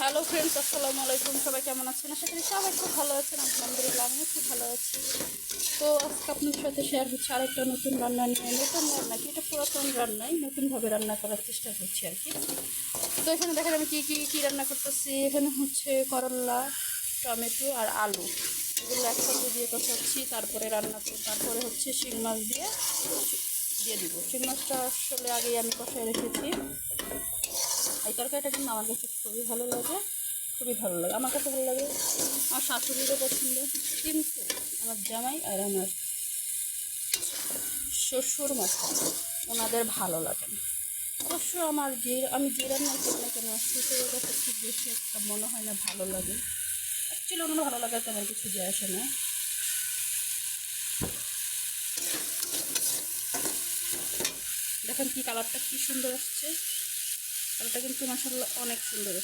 Hello friends, আসসালামু আলাইকুম। সবাই কেমন আছেন? আশা করি সবাই খুব ভালো আছেন। আলহামদুলিল্লাহ, আমিও খুব ভালো আছি। তো আজকে আপনার সাথে শেয়ার হচ্ছে আরেকটা নতুন রান্না নিয়ে। নতুন রান্না কি? এটা পুরাতন রান্নাই। নতুনভাবে রান্না করার চেষ্টা করছি আর কি। তো এখানে দেখেন আমি কী কী কী রান্না করতেছি। এখানে হচ্ছে করলা, টমেটো আর আলু। এগুলো একসাথে দিয়ে কষাচ্ছি, তারপরে রান্না করব। তারপরে হচ্ছে শিং মাছ দিয়ে দিয়ে দিব। শিং মাছটা আসলে আগেই আমি কষায় রেখেছি। তরকারিটা কিন্তু আমার কাছে খুবই ভালো লাগে, খুবই ভালো লাগে। আমার কাছে ভালো লাগে আমার শাশুড়িরও পছন্দ, কিন্তু আমার জামাই আর আমার শ্বশুর মাথা ওনাদের ভালো লাগে না। অবশ্য আমার যে, আমি যে রান্না করি না কেন, শ্বশুরের কাছে খুব বেশি একটা মনে হয় না ভালো লাগে। অ্যাকচুয়ালি ওনার ভালো লাগার তেমন কিছু যায় আসে না। দেখেন কি কালারটা কি সুন্দর আসছে। কালারটা কিন্তু মাসাল্লাহ অনেক সুন্দর।